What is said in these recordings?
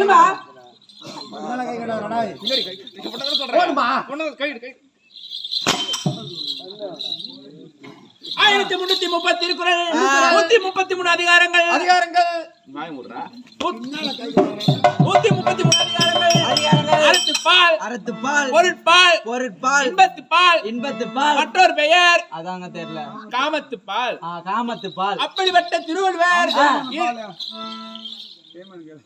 சொல்லுமா ஆயிரத்தி முன்னூத்தி முப்பத்தி திருக்குறள் நூத்தி முப்பத்தி மூணு அதிகாரங்கள். அதிகாரங்கள். நூத்தி முப்பத்தி மூணு அதிகாரங்கள். அறுத்து பால். அறத்துப்பால் பொருட்பால். பொருட்பால். இன்பத்து பால். இன்பத்து பால். மற்றொரு பெயர். அதாங்க தெரியல. காமத்து பால். காமத்து பால். அப்படிப்பட்ட திருவள்ளுவர்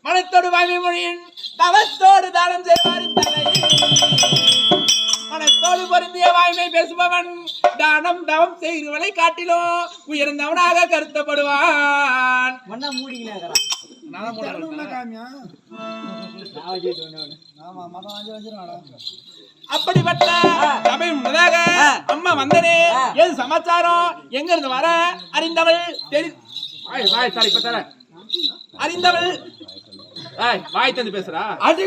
மனத்தோடு வாய்மை மொழியின் தவத்தோடு தானம் செய்வாரின் தலை மனத்தோடு பொருந்திய வாய்மை பேசுபவன் தானம் தவம் செய்கிறவனை காட்டிலும் உயர்ந்தவனாக கருத்தப்படுவான். மண்ணா. அப்படிப்பட்ட சபை முன்னதாக அம்மா வந்தனே. எது சமாச்சாரம்? எங்க இருந்து வர? அறிந்தவள் தெரி சாரி இப்ப தர அறிந்தவள். வாய் தந்து பேசுறா அடி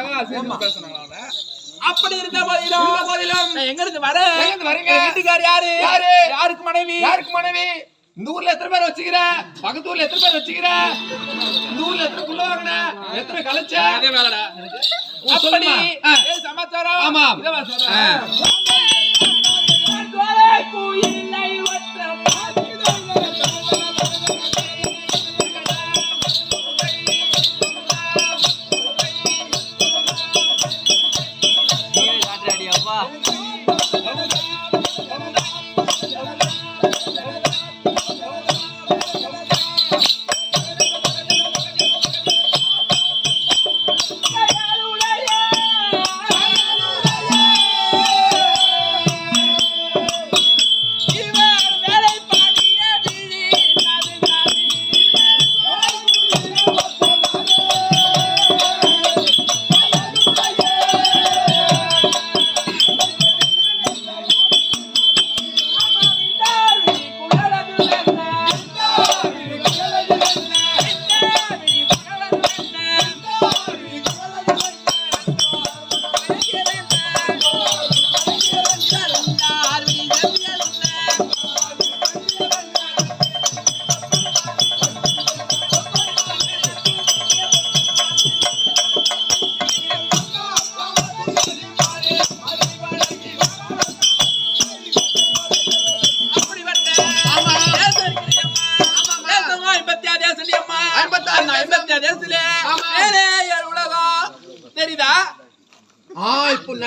அவன? அப்படி இருந்த போதிலும் போதிலும் எங்க இருந்து வர? வீட்டுக்கார் யாரு? யாரு? யாருக்கு மனைவி? யாருக்கு மனைவி? இந்த ஊர்ல எத்தனை பேர் வச்சுக்கிற? பக்கத்து ஊர்ல எத்தனை பேர் வச்சுக்கிற? இந்த ஊர்ல எத்தனை புள்ள வாங்கின? எத்தனை கலைச்ச? அதே வேலைடா. அப்படி. சமாச்சாரம். ஆமாம். for you.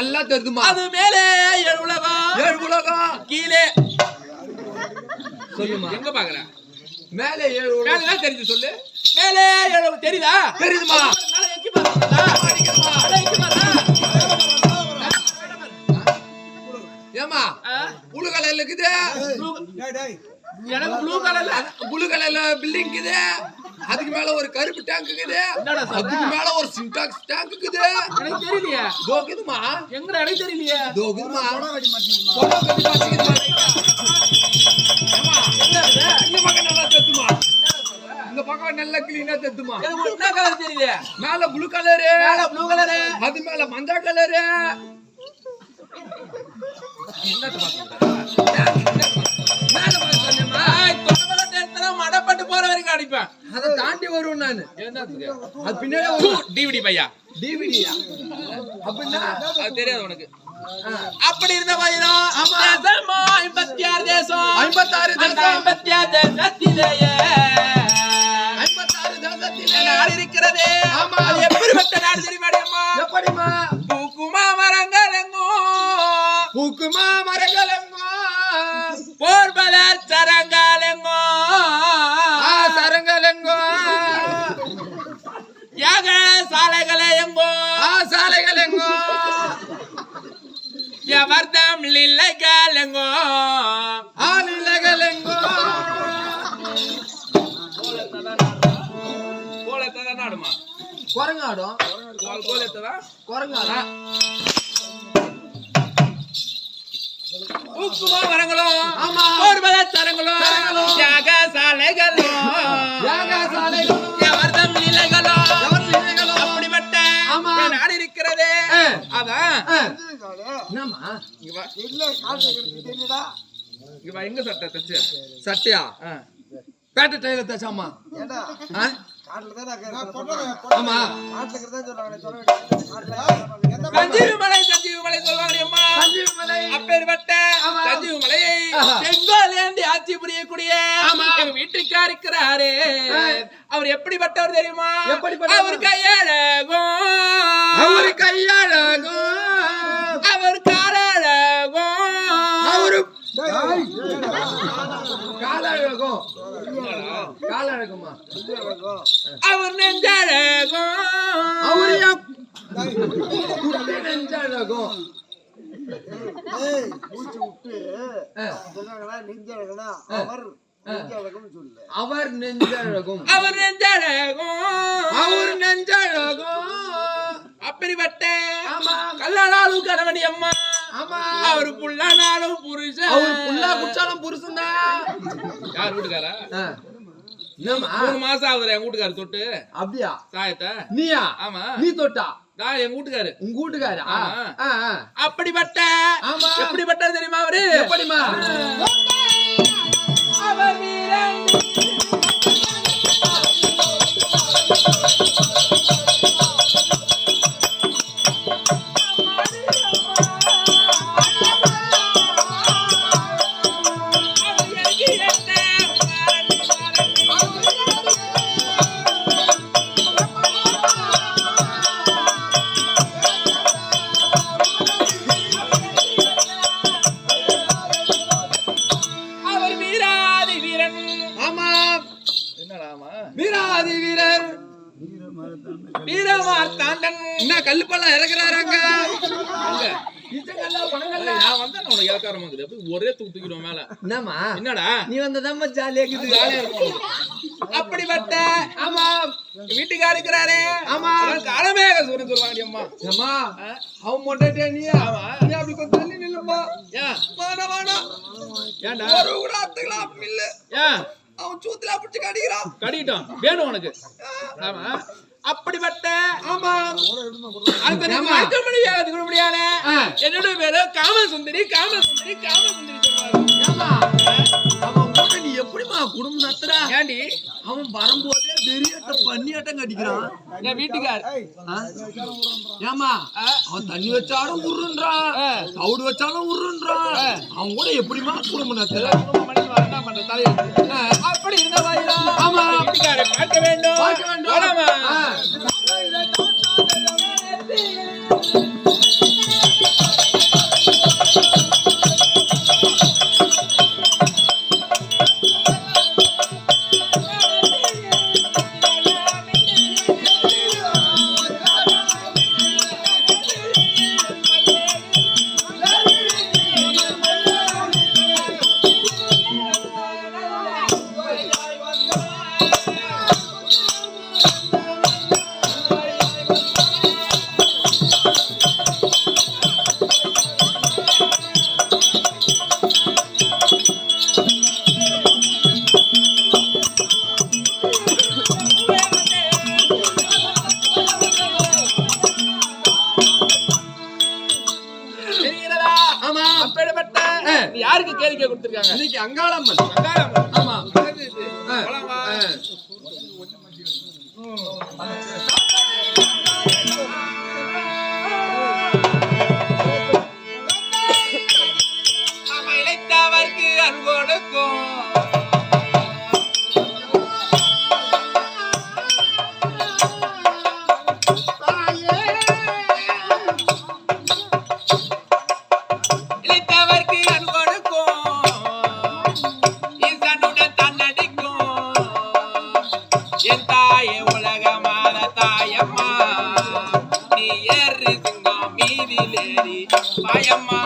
நல்லா தெரியுதுமா அது மேலே ஏழு உலகம் ஏழு உலகம் கீழே. சொல்லுமா. எங்க பாக்குற மேலே ஏழு மேலே தெரிஞ்சு சொல்லு. மேலே ஏழு தெரியுதா? தெரியுதுமா. மேலே எக்கி ஏமா? புழு கலர்ல இருக்குது. எனக்கு ப்ளூ கலர்ல. புழு கலர்ல பில்டிங் இருக்குது. அதுக்கு மேல ஒரு கருப்பு டேங்க் இருக்குது? அதுக்கு மேல ஒரு சின்டாக்ஸ் டேங்க் இருக்குது. எனக்கு தெரியலையே. தோக்குதுமா எங்கடா எனக்கு தெரியலையே? தோக்குதுமா இந்த பக்கம் நல்லா தெத்துமா இந்த பக்கம் நல்லா கிளீனா தெத்துமா என்ன கலர் தெரியுது மேல ப்ளூ கலரு மேல ப்ளூ கலரு அது மேல மஞ்சள் கலரு மேல அடிப்பேன். அதை தாண்டி வருவேன் நானு. என்னத்துக்கு? அது பின்னாடி வருவேன் டிவிடி பையா? டிவிடியா அப்படின்னா அது தெரியாது உனக்கு. அப்படி இருந்த தேசமா ஐம்பத்தி ஆறு தேசம். ஐம்பத்தாறு அந்த தேசம். ஐம்பத்தி ஆறு தேசத்திலேயே. ஐம்பத்தாறு தேசத்திலே நாடு இருக்கிறது ஆமா. அது எப்படிப்பட்ட நாடு தெரியுமாடியம்மா எப்படிமா பூக்குமா மரங்கள் எங்கும் பூக்குமா மரங்கள் எங்கோ போர்பலர் சரங்கள் எவர்தம் லில்லைகள் எங்கும் ஆளிலைகள் எங்கோ கோலத்தை நாடுமா குரங்காடும். கோலத்தை தான் குரங்காடும் உக்குமா மரங்களும் தரங்களும் சாலைகளும் என்னம்மா? இங்க வா. இங்க வா, எங்க சட்டை தச்சு? சட்டையா. பேட்டை டைல தச்சாமா ஆமா. சஞ்சீவி மலை சஞ்சீவி மலை சொல்லுவாங்க. அம்மா. சஞ்சீவி மலை. அப்பேற்பட்ட ஆமா. சஞ்சீவி மலையை ஆஹா. செங்கோல் ஏந்தி ஆட்சி புரியக்கூடிய. எங்க வீட்டுக்கார் இருக்கிறாரே. அவர் எப்படிப்பட்டவர் தெரியுமா? எப்படிப்பட்டவர்? அவர் கையழகும். அவரு கையாளகும் காலழகும். காலழகுமா. அவர் நெஞ்சழகும். அவரு நெஞ்சழகும். அவர் நெஞ்சழகம் சொல்லு. அவர் நெஞ்சழகும். அவர் நெஞ்சழகும். அவர் நெஞ்சழகும். அப்படிப்பட்ட ஆமா. கல்லானாலும் கணவனி அம்மா. ஆமா. அவர் புல்லானாலும் புருஷன். அவர் புல்லா குச்சாலும் புருஷன் யார் வீட்டுக்காரா? என்னம்மா? மூணு மாசம் ஆகுது என் வீட்டுக்காரு தொட்டு. அப்படியா? சாயத்தை. நீயா? ஆமா. நீ தொட்டா? நான் என் வீட்டுக்காரு. உங்க வீட்டுக்காரா. அப்படிப்பட்ட. எப்படிப்பட்ட தெரியுமா அவரு? எப்படிம்மா? உனக்கு ஒரே தூக்கு தூக்கிடுவோம் மேல. என்னம்மா? என்னடா? நீ வந்ததாம்மா ஜாலியா இருக்குது. ஜாலியா இருக்கும். அப்படிப்பட்ட ஆமா. இருக்கிறாரே. ஆமா. அவன் காலமேக சூரன் சொல்லுவாங்க அம்மா? அவன் மொட்டே நீ ஆமா. நீ அப்படி கொஞ்சம் தள்ளி நில்லுமா ஏன்டா? ஒரு கூட அத்துக்கலாம் இல்ல. ஏன்? அவன் சூத்துல பிடிச்சு கடிக்கிறான். கடிக்கிட்டோம். வேணும் உனக்கு. ஆமா. அப்படிப்பட்ட ஆமா. அந்த முடியாத. என்னோட பேரு காமசுந்தரி காமசுந்தரி காமசுந்தரி சொல்லுவாங்க ஏம்மா? அவன் கூட நீ எப்படிம்மா குடும்பம் நடத்துற? ஏண்டி? அவன் வரும்போதே வெறியாட்டம் பண்ணியாட்டம் கடிக்கிறான். என் வீட்டுக்கார். ஆ? ஏம்மா? அவன் தண்ணி வச்சாலும் உருன்றான். தவிடு வச்சாலும் உருன்றான். அவன் கூட எப்படிம்மா குடும்பம் நடத்துற? என்ன பண்ற ஆ. அப்படி இருந்த வயலா ஆமா. வீட்டுக்காரை பார்க்க வேண்டும் பார்க்க வேண்டும் அப்பேற்பட்ட யாருக்கு கேளிக்கை கொடுத்திருக்காங்க? இன்னைக்கு அங்காளம்மன். அங்காளம்மன். ஆமா, ஏறு சிங்கம் மீதிலேறி பாயம்மா.